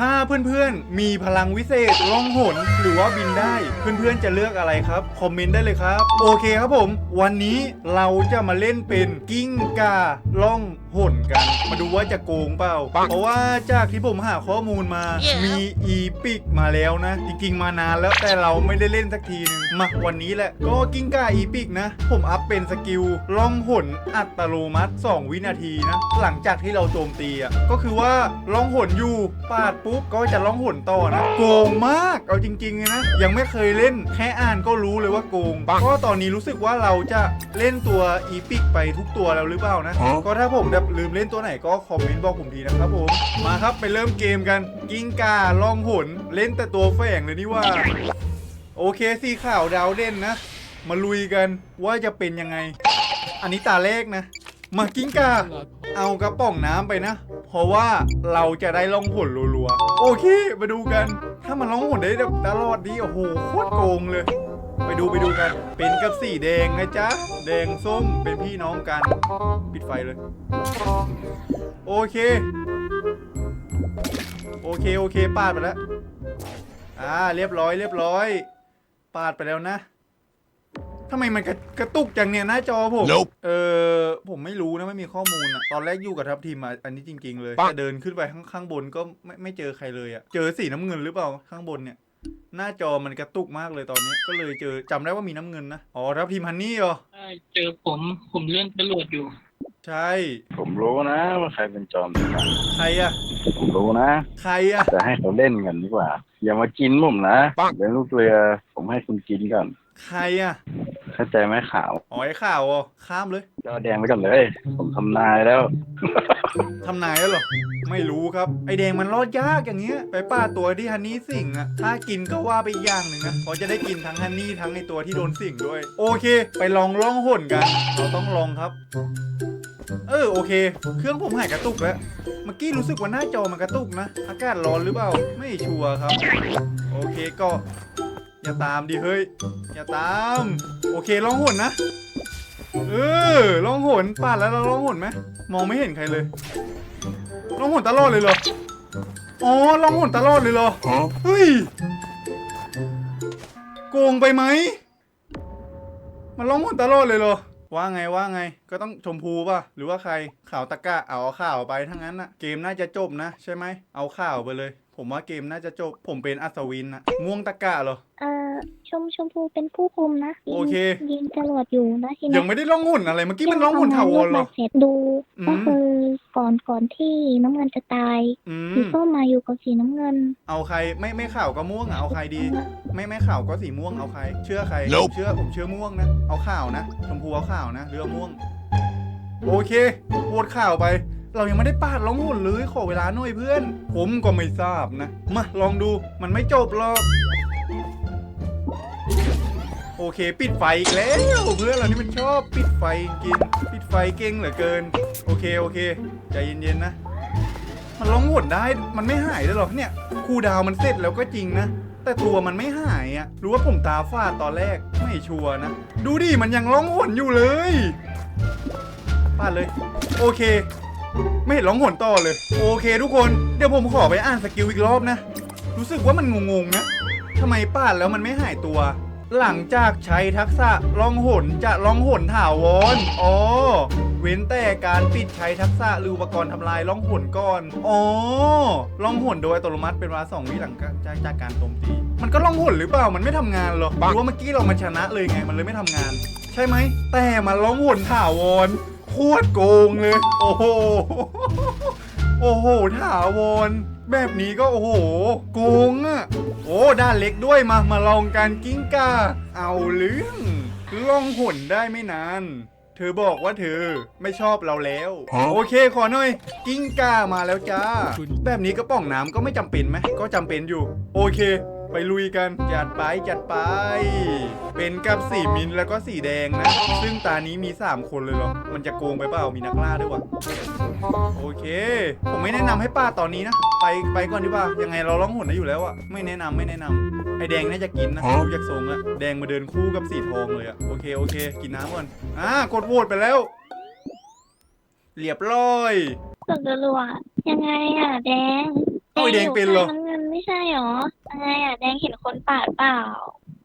ถ้าเพื่อนๆ มีพลังวิเศษล่องหนหรือว่าบินได้ เพื่อนๆ จะเลือกอะไรครับ คอมเมนต์ได้เลยครับ โอเคครับผม วันนี้เราจะมาเล่นเป็นกิ้งกาล่องหนกัน มาดูว่าจะโกงเปล่า เพราะว่าจากที่ผมหาข้อมูลมา มีอีปิกมาแล้วนะ จริงๆ มานานแล้วแต่เราไม่ได้เล่นสักทีนึงมาวันนี้แหละ ก็กิ้งกาอีปิกนะ ผมอัพเป็นสกิลล่องหนอัตโนมัติ 2 วินาทีนะ หลังจากที่เราโจมตีอะก็คือว่าล่องหนอยู่ปาดปุ๊บก็จะล่องหนต่อนะโกงมากเอาจริงๆเลยนะยังไม่เคยเล่นแค่อ่านก็รู้เลยว่าโกงเพราะว่าตอนนี้รู้สึกว่าเราจะเล่นตัวอีปิกไปทุกตัวแล้วหรือเปล่านะก็ถ้าผมแบบลืมเล่นตัวไหนก็คอมเมนต์บอกผมทีนะครับผมมาครับไปเริ่มเกมกันกิ้งกาล่องหนเล่นแต่ตัวแฝงเลยนี่ว่า โอเคสีขาวดาวเด่นนะ มาลุยกันว่าจะเป็นยังไง อันนี้ตาเลขนะ มากิ้งกาเอากระป๋องน้ำไปนะ เพราะว่าเราจะได้ล่องหนรัวๆ โอเค มาดูกัน ถ้ามันล่องหนได้แบบตลอดนี้โอ้โหโคตรโกงเลย ไปดูไปดูกัน เป็นกับสีแดงนะจ๊ะ แดงส้มเป็นพี่น้องกัน ปิดไฟเลย โอเค โอเค โอเคปาดไปแล้ว อ่า เรียบร้อย เรียบร้อย ปาดไปแล้วนะ ทำไมมันกระกระตุกจังเนี่ยหน้าจอผม Nope เออผมไม่รู้นะไม่มีข้อมูลอะตอนแรกอยู่กับทัพทีมมาอันนี้จริง ๆ เลยแต่เดินขึ้นไปข้างข้างบนก็ไม่ไม่เจอใครเลยอะเจอสีน้ำเงินหรือเปล่าข้างบนเนี่ย หน้าจอมันกระตุกมากเลยตอนนี้ก็เลยเจอจำได้ว่ามีน้ำเงินนะอ๋อทัพทีมฮันนี่เหรอใช่เจอผมผมเลื่อนจรวดอยู่ ใช่ผมรู้นะว่าใครเป็นจอมดีกว่าใครอะผมรู้นะ ใครอะจะให้เขาเล่นกันดีกว่า อย่ามากินผมนะเป็นลูกเรือ ผมให้คุณกินก่อน ใครอะเข้าใจไหมข่าวอ๋อไอ้ข่าวอ๋อข้ามเลยจอแดงไปก่อนเลย ผมทำนายแล้ว ทำนายแล้วเหรอ ไม่รู้ครับ ไอแดงมันรอดยากอย่างเงี้ย ไปป้าตัวที่ฮันนี่สิงอะถ้ากินก็ว่าไปอีกอย่างหนึ่งนะเพราะจะได้กินทั้งฮันนี่ทั้งไอตัวที่โดนสิงด้วย โอเค ไปลองล่องหนกัน เราต้องลองครับ เออโอเค เครื่องผมหายกระตุกแล้ว เมื่อกี้รู้สึกว่าหน้าจอมันกระตุกนะ อากาศร้อนหรือเปล่า ไม่ชัวร์ครับ โอเคก็ อย่าตามดิเฮ้ย อย่าตาม โอเคลองหนนะ เออลองหนปาดแล้วเราลองหนไหมมองไม่เห็นใครเลยลองหนตลอดเลยเหรอ อ๋อลองหนตลอดเลยเหรอ เฮ้ย โกงไปไหม มันลองหนตลอดเลยเหรอ ว่าไงว่าไง ก็ต้องชมพูป่ะ หรือว่าใครข่าวตะกะเอาข่าวไปทั้งนั้นนะเกมน่าจะจบนะ ใช่ไหม เอาข่าวไปเลย ผมว่าเกมน่าจะจบ ผมเป็นอัศวินนะม่วงตะกะเหรอ เอ่อชมชมพูเป็นผู้คุมนะยิงโอเค ยิงจรวดอยู่นะทียันี้งไม่ได้ล่องหนอะไร เมื่อกี้มันล่องหนถาวรเหรอ เสร็จดูอืม ก็คือก่อนก่อนที่น้ำเงินจะตายอืสีม ส้มมาอยู่กับสีน้ำเงิน เอาใครไม่ไม่ข่าวก็ม่วงอะเอาใครดี ไม่ไม่ข่าวก็สีม่วงเอาใคร เชื่อใคร Nope เชื่อผมเชื่อม่วงนะ เอาข่าวนะชมพูเอาข่าวนะหรือเอาม่วง โอเคโหวตข่าวไป เรายังไม่ได้ปาดลองหุ่นเลยขอเวลาหน่อยเพื่อน ผมก็ไม่ทราบนะ มาลองดูมันไม่จบหรอกโอเค ปิดไฟอีกแล้วเพื่อนเรานี่มันชอบปิดไฟกิน ปิดไฟเก่งเหลือเกิน โอเคโอเค ใจเย็นๆนะ มันร้องหนได้มันไม่หายเลยเหรอเนี่ยครูดาวมันเสร็จแล้วก็จริงนะ แต่ตัวมันไม่หายอะรู้ว่าผมตาฟาดตอนแรกไม่ชัวร์นะ ดูดิมันยังร้องหนอยู่เลยฟาดเลย โอเค ไม่เห็นร้องหนต่อเลย โอเคทุกคน เดี๋ยวผมขอไปอ่านสกิลอีกรอบนะ รู้สึกว่ามันงงๆนะทำไมปาดแล้วมันไม่หายตัว หลังจากใช้ทักษะล่องหนจะล่องหนถาวรอ๋อ เว้นแต่การปิดใช้ทักษะหรืออุปกรณ์ทำลายล่องหนก่อน อ๋อ ล่องหนโดยอัตโนมัติเป็นเวลาสองวิหลังจากจากการโจมตี มันก็ล่องหนหรือเปล่า มันไม่ทำงานหรอหรือว่าเมื่อกี้เรามาชนะเลยไง มันเลยไม่ทำงาน ใช่ไหม แต่มันล่องหนถาวร โคตรโกงเลย โอ้โห โอ้โหถาวรแบบนี้ก็โอ้โห โกงอะโอ้ด้านเล็กด้วยมา มาลองการกิ้งก่าเอาเรื่องล่องหนได้ไม่นาน เธอบอกว่าเธอไม่ชอบเราแล้วฮะโอเคขอหน่อย กิ้งก่ามาแล้วจ้า แบบนี้กระป๋องน้ำก็ไม่จำเป็นไหมก็จำเป็นอยู่ โอเค ไปลุยกันจัดไปจัดไป เป็นกับสีมินท์แล้วก็สีแดงนะ ซึ่งตานี้มี 3 คนเลยเหรอ มันจะโกงไปเปล่ามีนักล่าด้วยวะโอเค ผมไม่แนะนำให้ป้าตอนนี้นะ ไปไปก่อนดีกว่ายังไงเราร้องหุ่นได้อยู่แล้วอะไม่แนะนำไม่แนะนำไอแดงน่าจะกินนะฮะดูจากทรงอะแดงมาเดินคู่กับสีทองเลยอะโอเคโอเค กินน้ำก่อนอ่ากดโหวตไปแล้ว เรียบร้อยสุดรัวๆยังไงอะแดง เอาไอ้แดงเป็นเหรอแดงยู่ข้างน้ำเงินไม่ใช่หรออะไรอะแดงเห็นคนปาดเปล่า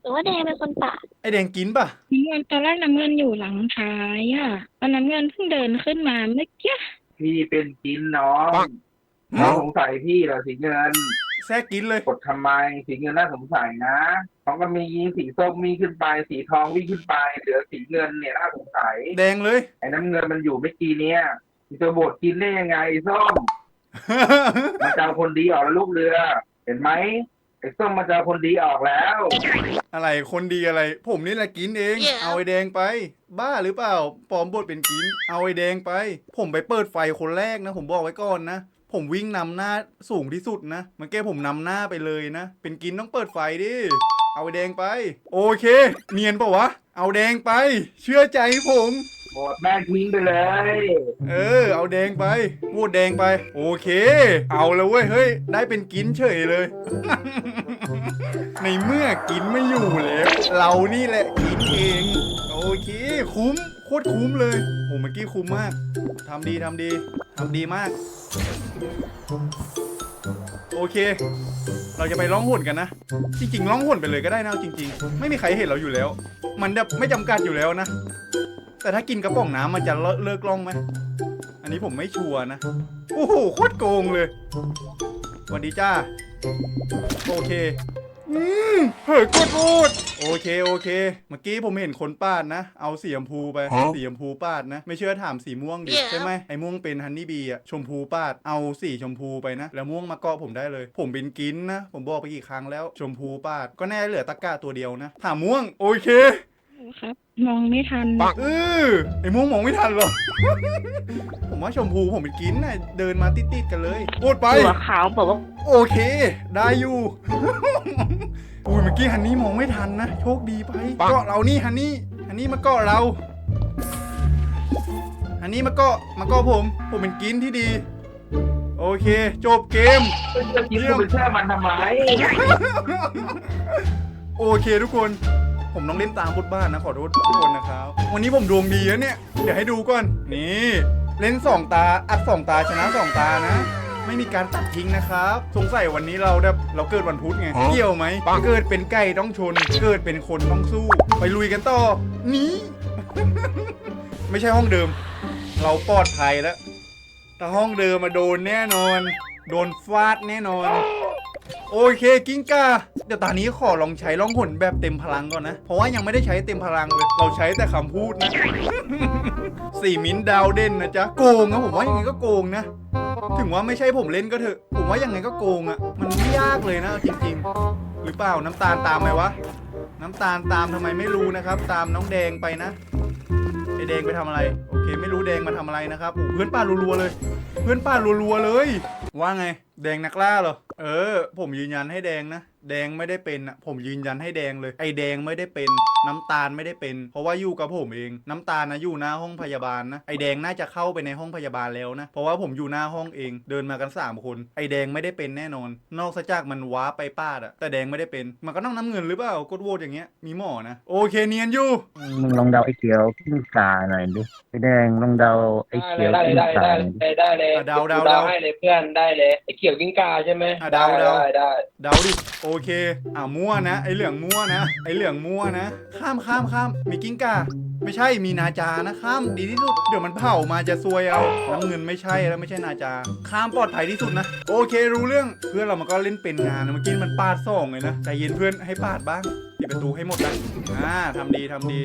หรือว่าแดงเป็นคนปาดไอแดงกินป่ะ น้ำเงินตอนแรกน้ำเงินอยู่หลังท้ายอะตอนน้ำเงินเพิ่งเดินขึ้นมาเมื่อกี้พี่เป็นกินน้องน้องสงสัยพี่เหรอสีเงินแทรกกินเลย กดทำไมสีเงินน่าสงสัยนะเขาก็มียิงสีส้มวิ่งขึ้นไป สีทองวิ่งขึ้นไปเหลือสีเงินเนี่ยน่าสงสัยแดงเลย ไอ้น้ำเงินมันอยู่ไม่กี่เนี่ยจะบดกินได้ยังไงไอ้ส้ม มันจะเอาคนดีออกแล้วลูกเรือ เห็นไหมไอ้ส้มมันจะเอาคนดีออกแล้ว อะไรคนดีอะไร ผมนี่แหละกินเองเอาไอแดงไป บ้าหรือเปล่าปลอมบทเป็นกิน เอาไอแดงไป ผมไปเปิดไฟคนแรกนะ ผมบอกไว้ก่อนนะ ผมวิ่งนำหน้าสูงที่สุดนะเมื่อกี้ผมนำหน้าไปเลยนะ เป็นกินต้องเปิดไฟดิ เอาไอแดงไป โอเค เนียนปะวะ เอาแดงไป เชื่อใจผม หดแม่งทิ้งไปเลย เออ เอาแดงไปพูดแดงไป โอเค เอาแล้วเว้ย เฮ้ย ได้เป็นกินเฉยเลย ในเมื่อกินไม่อยู่แล้ว เรานี่แหละกินเอง โอเค คุ้ม โคตรคุ้มเลยโหเมื่อกี้คุ้มมากทำดีทำดีทำดีมาก โอเค เราจะไปร้องหุ่นกันนะ จริงๆร้องหุ่นไปเลยก็ได้นะเอาจริง ๆ ไม่มีใครเห็นเราอยู่แล้ว มันแบบไม่จำกัดอยู่แล้วนะ แต่ถ้ากินกระป๋องน้ำมันจะเลอะเลิกล่องไหม อันนี้ผมไม่ชัวร์นะ โอ้โหโคตรโกงเลยสวัสดีจ้า โอเค อืมเฮ้ยกดพูดโอเคโอเค เมื่อกี้ผมเห็นคนปาดนะ เอาสีชมพูไป สีชมพูปาดนะ ไม่เชื่อถามสีม่วงดิ ใช่ไหมไอ้ม่วงเป็นฮันนี่บีอะชมพูปาด เอาสีชมพูไปนะ แล้วม่วงมาเกาะผมได้เลย ผมเป็นกินนะ ผมบอกไปกี่ครั้งแล้ว ชมพูปาด ก็แน่เหลือตะกร้าตัวเดียวนะ ถามม่วง โอเค ครับ มองไม่ทันเออไอ้ม่วงมองไม่ทันหรอกผมว่าชมพูผมเป็นกินน่ะเดินมาติดๆกันเลยพูดไป หัวขาวบอกว่าโอเค ได้อยู่ อุ้ยเมื่อกี้ฮันนี่มองไม่ทันนะ โชคดีไปเกาะเรานี่ฮันนี่ฮันนี่มาเกาะเราฮันนี่มาเกาะมาเกาะผม ผมเป็นกินที่ดี โอเค จบเกมจะกินกูไปแช่มันทำไมโอเคทุกคน ผมต้องเล่นตามบทบ้านนะขอโทษทุกคนนะครับ วันนี้ผมดวงดีนะเนี่ย เดี๋ยวให้ดูก่อน นี่ เล่น2ตา อัด2ตาชนะ2ตานะ ไม่มีการตัดทิ้งนะครับ สงสัยวันนี้เราแบบเราเกิดวันพุธไง เกี่ยวไหม เกิดเป็นไก่ต้องชน เกิดเป็นคนต้องสู้ ไปลุยกันต่อ นี้ ไม่ใช่ห้องเดิม เราปลอดภัยแล้วถ้าห้องเดิมมาโดนแน่นอน โดนฟาดแน่นอน โอเคกิ้งกาเดี๋ยวตอนนี้ขอลองใช้ล่องหนแบบเต็มพลังก่อนนะ เพราะว่ายังไม่ได้ใช้เต็มพลังเลย เราใช้แต่คำพูดนะ สี่มิ้นท์ดาวเด่นนะจ๊ะ โกงนะผมว่ายังไงก็โกงนะ ถึงว่าไม่ใช่ผมเล่นก็เถอะ ผมว่ายังไงก็โกงอะ่ะ มันไม่ยากเลยนะจริงๆ หรือเปล่าน้ำตาลตามไหมวะ น้ำตาลตามทำไมไม่รู้นะครับ ตามน้องแดงไปนะไอแดงไปทำอะไร โอเค ไม่รู้แดงมาทำอะไรนะครับโอ้เพื่อนป้ารัวๆเลย เพื่อนป้ารัวๆเลย ว่าไง แดงนักล่าเหรอ เออ ผมยืนยันให้แดงนะ แดงไม่ได้เป็นอะผมยืนยันให้แดงเลย ไอแดงไม่ได้เป็น น้ำตาลไม่ได้เป็น เพราะว่าอยู่กับผมเอง น้ำตาลนะอยู่หน้าห้องพยาบาลนะ ไอแดงน่าจะเข้าไปในห้องพยาบาลแล้วนะ เพราะว่าผมอยู่หน้าห้องเอง เดินมากันสามคน ไอแดงไม่ได้เป็นแน่นอน นอกจากมันว้าไปป้าดอะแต่แดงไม่ได้เป็น มันก็ต้องน้ำเงินหรือเปล่ากดโหวตอย่างเงี้ย มีหมอนะ โอเคเนียนอยู่ มึงลองเดาไอ้เขียวกิ้งกาหน่อยดิไอ้แดงลองเดาไอ้เขียวได้กิ้งได้กาได้หน่อยดิได้ได้เลยอะเดาเดาเดาเดา ให้เลยเพื่อนได้เลยไอ้เขียวกิ้งกาใช่ไหม อะเดาเดาได้ได้เดาดิโอเค อ่ามั่วนะ ไอเหลืองมั่วนะ ไอเหลืองมั่วนะ ข้ามข้ามข้ามมีกิ้งก่าไม่ใช่มีนาจานะข้ามดีที่สุดเดี๋ยวมันเผามาจะซวยเอาน้ำเงินไม่ใช่แล้วไม่ใช่นาจา ข้ามปลอดภัยที่สุดนะ โอเครู้เรื่องเพื่อนเรามันก็เล่นเป็นงานนะเมื่อกี้มันปาดสองเลยนะใจเย็นเพื่อนให้ปาดบ้างปิดประตูให้หมดนะอ่าทำดีทำดี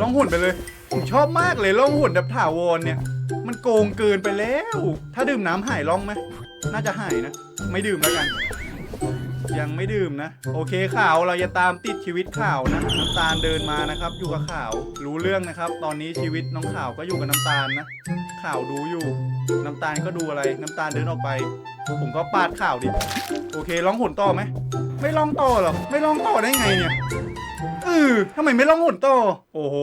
ล่องหุ่นไปเลยผมชอบมากเลยล่องหุ่นแบบถาวรเนี่ย มันโกงเกินไปแล้ว ถ้าดื่มน้ำหายล่องไหม น่าจะหายนะ ไม่ดื่มแล้วกัน ยังไม่ดื่มนะ โอเคข่าวเราจะตามติดชีวิตข่าวนะน้ำตาลเดินมานะครับ อยู่กับข่าวรู้เรื่องนะครับ ตอนนี้ชีวิตน้องข่าวก็อยู่กับน้ำตาลนะ ข่าวดูอยู่ น้ำตาลก็ดูอะไร น้ำตาลเดินออกไป ผมก็ปาดข่าวดิ โอเคร้องหนต่อไหมไม่ร้องต่อหรอไม่ร้องต่อได้ไงเนี่ยเออทำไมไม่ร้องหนต่อโอ้โห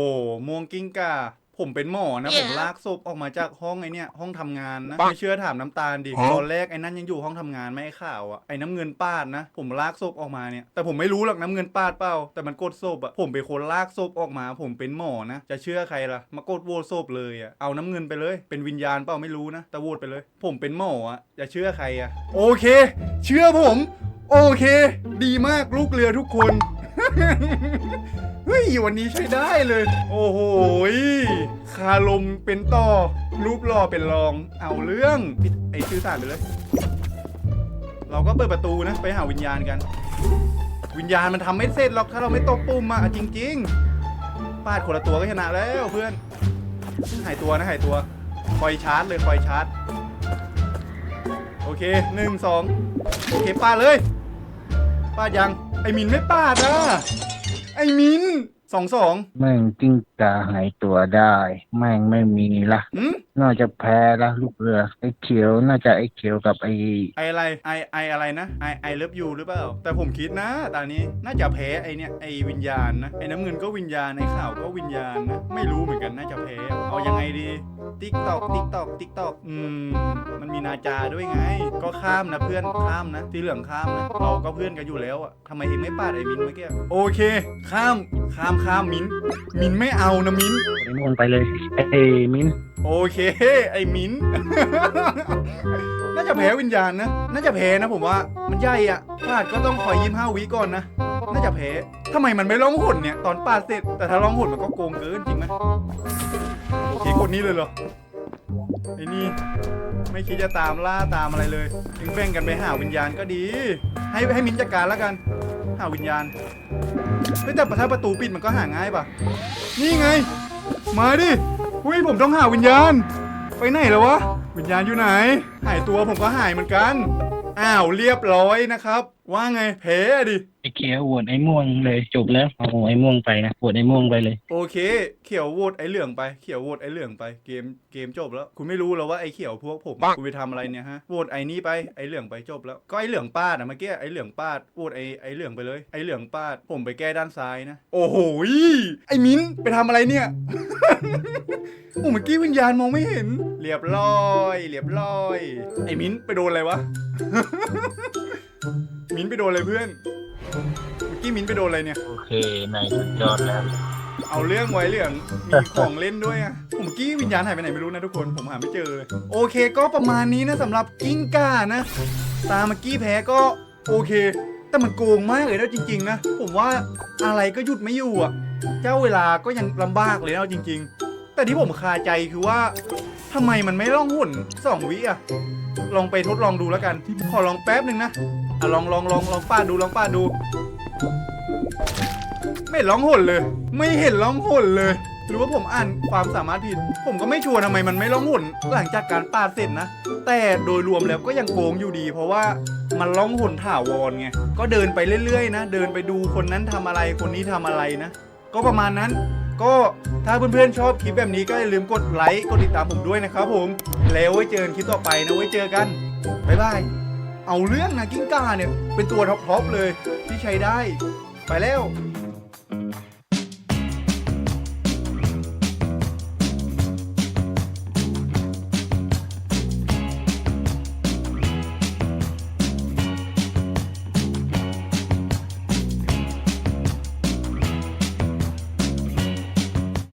ม่วงกิ้งกา ผมเป็นหมอนะ ผมลากศพออกมาจากห้องไอเนี่ย ห้องทำงานนะไม่เชื่อถามน้ำตาลดิตอนแรกไอ้นั่นยังอยู่ห้องทำงานไม่ให้ข่าวอะไอ้น้ำเงินปาดนะ ผมลากศพออกมาเนี่ยแต่ผมไม่รู้หรอกน้ำเงินปาดเปล่าแต่มันกดศพอะผมเป็นคนลากศพออกมา ผมเป็นหมอนะจะเชื่อใครล่ะมากดโหวตศพเลยอะเอาน้ำเงินไปเลย เป็นวิญญาณเปล่าไม่รู้นะแต่โหวตไปเลย ผมเป็นหมออะจะเชื่อใครอะโอเค เชื่อผม โอเค ดีมากลูกเรือทุกคน เฮ้ยวันนี้ใช้ได้เลย โอ้โหคาลมเป็นต่อ รูปหล่อเป็นรอง เอาเรื่องปิดไอชื่อสารไปเลย เราก็เปิดประตูนะ ไปหาวิญญาณกัน วิญญาณมันทำไม่เสร็จหรอกถ้าเราไม่ตบปุ่มอะจริง ๆปาดคนละตัวก็ชนะแล้วเพื่อน หายตัวนะหายตัว คอยชาร์จเลยคอยชาร์จ โอเคหนึ่งสองโอเคปาดเลยปาดยัง ไอมินไม่ปาดนะไอมิน สองสองแม่งกิ้งกาหายตัวได้ แม่งไม่มีละหืมน่าจะแพ้ละลูกเรือไอ้เขียวน่าจะไอ้เขียวกับไอ้ไออะไรไอไออะไรนะไอไอเลิฟยูหรือเปล่า แต่ผมคิดนะตอนนี้น่าจะแพ้ไอเนี่ยไอวิญญาณนะไอน้ำเงินก็วิญญาณไอข่าวก็วิญญาณนะไม่รู้เหมือนกันน่าจะแพ้เอายังไงดีติ๊กตอกติ๊กตอกติ๊กตอกอืมมันมีนาจาด้วยไง ก็ข้ามนะเพื่อนข้ามนะสีเหลืองข้ามนะเราก็เพื่อนกันอยู่แล้วอะทำไมเองไม่ปาดไอมินเมื่อกี้โอเค ข้าม ข้ามข้ามมินมินไม่เอานะมินไอ้นู่นไปเลยไอ้มิ้นโอเค ไอ้มิ้น น่าจะแพ้วิญญาณนะ น่าจะแพ้นะผมว่า มันใหญ่อะพลาดก็ต้องคอยยิ้มห้าวิก่อนนะ น่าจะแพ้ทำไมมันไม่ร้องหนเนี่ย ตอนปาดเสร็จ แต่ถ้าร้องหนมันก็โกงเกินจริงไหมโอเคกดนี้เลยเหรอ ไอ้นี่ ไม่คิดจะตามล่าตามอะไรเลยถึงแบ่งกันไปหาวิญญาณก็ดี ให้ให้มิ้นจัดการแล้วกัน หาวิญญาณเฮ้ยแต่ถ้าประตูปิดมันก็หาง่ายป่ะ นี่ไง มาดิอุ้ยผมต้องหาวิญญาณ ไปไหนแล้ววะ วิญญาณอยู่ไหน หายตัวผมก็หายเหมือนกัน อ้าวเรียบร้อยนะครับ ว่าไงแพ้อะดิ ไอ้เขียวโหวตไอ้ม่วงเลยจบแล้วเอาไอ้ม่วงไปนะโหวตไอ้ม่วงไปเลย โอเค เขียวโหวตไอ้เหลืองไป เขียวโหวตไอ้เหลืองไป เกม เกมจบแล้ว คุณไม่รู้แล้วว่าไอ้เขียวพวกผม คุณไปทำอะไรเนี่ยฮะ โหวตไอ้นี่ไป ไอ้เหลืองไปจบแล้ว ก็ไอ้เหลืองปาดอะเมื่อกี้ ไอ้เหลืองปาด โหวตไอ้ ไอ้เหลืองไปเลย ไอ้เหลืองปาด ผมไปแก้ด้านซ้ายนะ โอ้โหยไอ้มิ้นไปทำอะไรเนี่ย โอ้เมื่อกี้วิญญาณมองไม่เห็น เรียบร้อย เรียบร้อย ไอ้มิ้นไปโดนอะไรวะ มิ้นไปโดนอะไรเพื่อน เมื่อกี้มิ้นไปโดนอะไรเนี่ย โอเคนายสุดยอดแล้วเอาเรื่องไว้เรื่อง มีของเล่นด้วยอะผมเมื่อกี้วิญญาณหายไปไหนไม่รู้นะทุกคน ผมหาไม่เจอเลยโอเคก็ประมาณนี้นะสำหรับกิ้งก่านะ ตาเมื่อกี้แพ้ก็โอเค แต่มันโกงมากเลยนะจริง ๆ นะ ผมว่าอะไรก็หยุดไม่อยู่อะ เจ้าเวลาก็ยังลำบากเลยนะเอาจริง ๆ แต่ที่ผมคาใจคือว่าทำไมมันไม่ล่องหุ่นสองวิอะ ลองไปทดลองดูแล้วกัน ขอลองแป๊บหนึ่งนะ อะลองลองลองลองป้าดดูลองป้าดดู ไม่ร้องหนเลย ไม่เห็นร้องหนเลย หรือว่าผมอ่านความสามารถผิด ผมก็ไม่ชัวร์ทำไมมันไม่ร้องหนหลังจากการปาดเสร็จนะ แต่โดยรวมแล้วก็ยังโกงอยู่ดี เพราะว่ามันร้องหนถาวรไง ก็เดินไปเรื่อยๆนะ เดินไปดูคนนั้นทำอะไร คนนี้ทำอะไรนะ ก็ประมาณนั้นก็ถ้าเพื่อนๆชอบคลิปแบบนี้ก็อย่าลืมกดไลค์ กดติดตามผมด้วยนะครับผม แล้วไว้เจอกันคลิปต่อไปนะ ไว้เจอกัน บ๊ายบาย เอาเรื่องนะกิ้งก่าเนี่ย เป็นตัวท็อปๆเลยที่ใช้ได้ ไปแล้ว